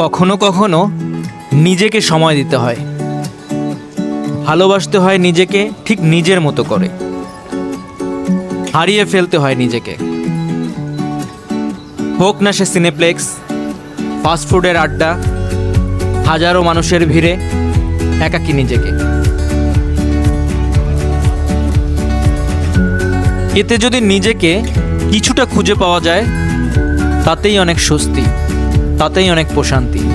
কখনো কখনো নিজেকে সময় দিতে হয়। ভালোবাসতে হয় নিজেকে ঠিক নিজের মতো করে। হারিয়ে ফেলতে হয় নিজেকে। হোক না সে সিনেপ্লেক্স ফাস্টফুডের আড্ডা, হাজারো মানুষের ভিড়ে একাকি নিজেকে। এতে যদি নিজেকে কিছুটা খুঁজে পাওয়া যায়, তাতেই অনেক স্বস্তি। তাতেই অনেক প্রশান্তি।